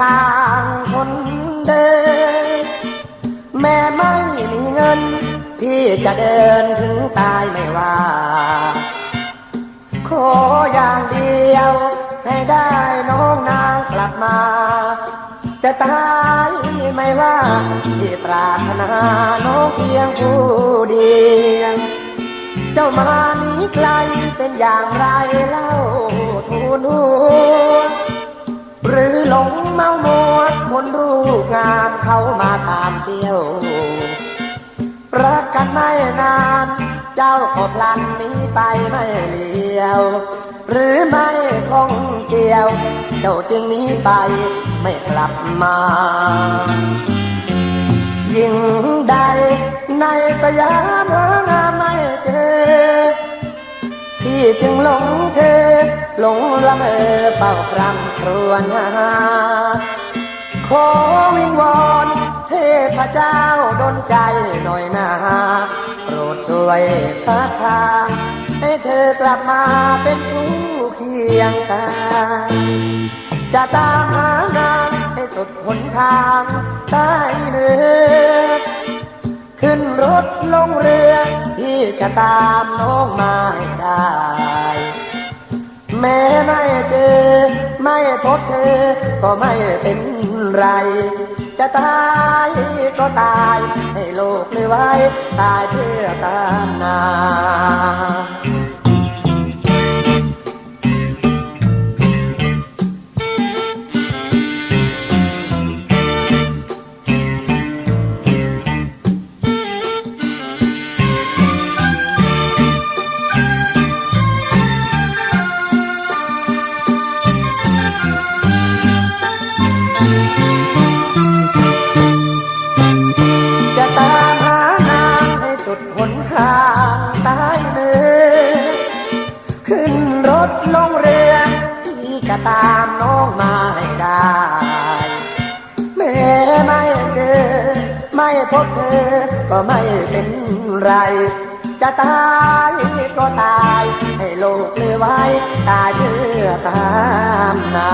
ทางคนเดิน แม่ไม่มีเงิน ที่จะเดินถึงตายไม่ว่า ขออย่างเดียว ให้ได้น้องนางกลับมา จะตายไม่ว่าที่ปรารถนาน้องเพียงผู้เดียวเจ้ามานี้ไกลเป็นอย่างไรเล่าทูลหัว หรือหลงเมามัวคนรูปงามเขามาตามเที่ยวรักกันไม่นาน เจ้าก็พลันหนี้ไปไม่เลี้ยว หรือไม่คงเกี่ยว เจ้าจึงหนี้ไปไม่กลับมา ยิ่งใดในสยาม หลงละเมอเป่าครำครวญหาขอวิงวอนเทพเจ้าดลใจหน่อยนาโปรดช่วยทักทางให้เธอกลับมาเป็นผู้เคียงกายจะตามหานางให้สุดหนทางใต้เนือขึ้นรถลงเรือ ที่จะตามน้องมาให้ได้ แม้ไม่เจอ ไม่พบเธอ ก็ไม่เป็นไร จะตายก็ตาย ให้โลกเลยไว้ ตายเพื่อตามนา พบเธอก็ไม่เป็นไร จะตายก็ตาย ให้โลกเลยไว้ ตายเชื่อตามนา